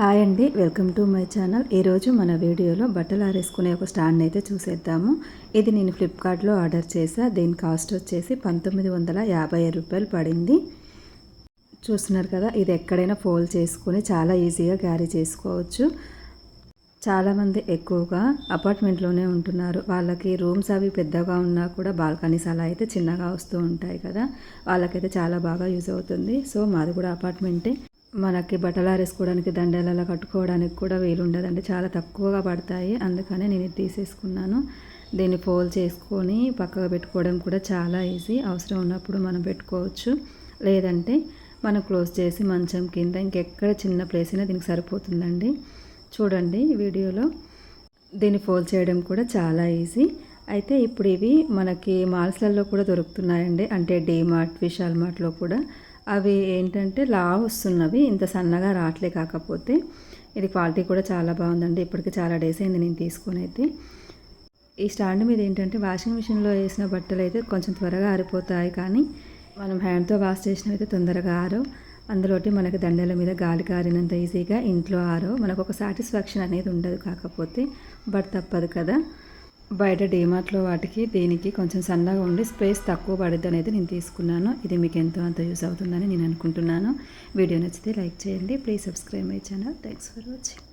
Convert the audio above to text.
Hi అండి welcome to my channel. ఈరోజు మన వీడియోలో బట్టలు ఆరేసుకునే ఒక స్టాండ్ అయితే చూసేద్దాము. ఇది నేను ఫ్లిప్కార్ట్లో ఆర్డర్ చేశాను దీని కాస్ట్ వచ్చేసి పంతొమ్మిది వందల యాభై రూపాయలు పడింది. చూస్తున్నారు కదా ఇది ఎక్కడైనా ఫోల్డ్ చేసుకుని చాలా ఈజీగా క్యారీ చేసుకోవచ్చు. చాలామంది ఎక్కువగా అపార్ట్మెంట్లోనే ఉంటున్నారు. వాళ్ళకి రూమ్స్ అవి పెద్దగా ఉన్నా కూడా బాల్కనీస్ అలా అయితే చిన్నగా వస్తూ ఉంటాయి కదా. వాళ్ళకైతే చాలా బాగా యూజ్ అవుతుంది. సో మాది కూడా అపార్ట్మెంటే. మనకి బట్టలు ఆరేసుకోవడానికి దండలలో కట్టుకోవడానికి కూడా వీలుండదండి. చాలా తక్కువగా పడతాయి. అందుకనే నేను ఇది తీసేసుకున్నాను. దీన్ని ఫోల్డ్ చేసుకొని పక్కగా పెట్టుకోవడం కూడా చాలా ఈజీ. అవసరం ఉన్నప్పుడు మనం పెట్టుకోవచ్చు. లేదంటే మనం క్లోజ్ చేసి మంచం కింద ఇంకెక్కడ చిన్న ప్లేస్ అయినా దీనికి సరిపోతుందండి. చూడండి వీడియోలో. దీన్ని ఫోల్డ్ చేయడం కూడా చాలా ఈజీ. అయితే ఇప్పుడు ఇవి మనకి మాల్స్లలో కూడా దొరుకుతున్నాయండి. అంటే డీమార్ట్ విశాల్ మార్ట్లో కూడా. అవి ఏంటంటే లా వస్తున్నవి ఇంత సన్నగా రావట్లే కాకపోతే. ఇది క్వాలిటీ కూడా చాలా బాగుందండి. ఇప్పటికి చాలా డేస్ అయింది నేను తీసుకొని అయితే. ఈ స్టాండ్ మీద ఏంటంటే వాషింగ్ మిషన్లో వేసిన బట్టలు అయితే కొంచెం త్వరగా ఆరిపోతాయి కానీ మనం హ్యాండ్తో వాష్ చేసినవి అయితే తొందరగా ఆరో అందులోటి మనకి దండల మీద గాలి కారినంత ఈజీగా ఇంట్లో ఆరో మనకు ఒక సాటిస్ఫాక్షన్ అనేది ఉండదు కాకపోతే బట్ తప్పదు కదా. బయట డీమార్ట్లో వాటికి దీనికి కొంచెం సన్నగా ఉండి స్పేస్ తక్కువ పడుద్ది అనేది నేను తీసుకున్నాను. ఇది మీకు ఎంతో అంత యూస్ అవుతుందని నేను అనుకుంటున్నాను. వీడియో నచ్చితే లైక్ చేయండి. Please subscribe my channel. Thanks for watching.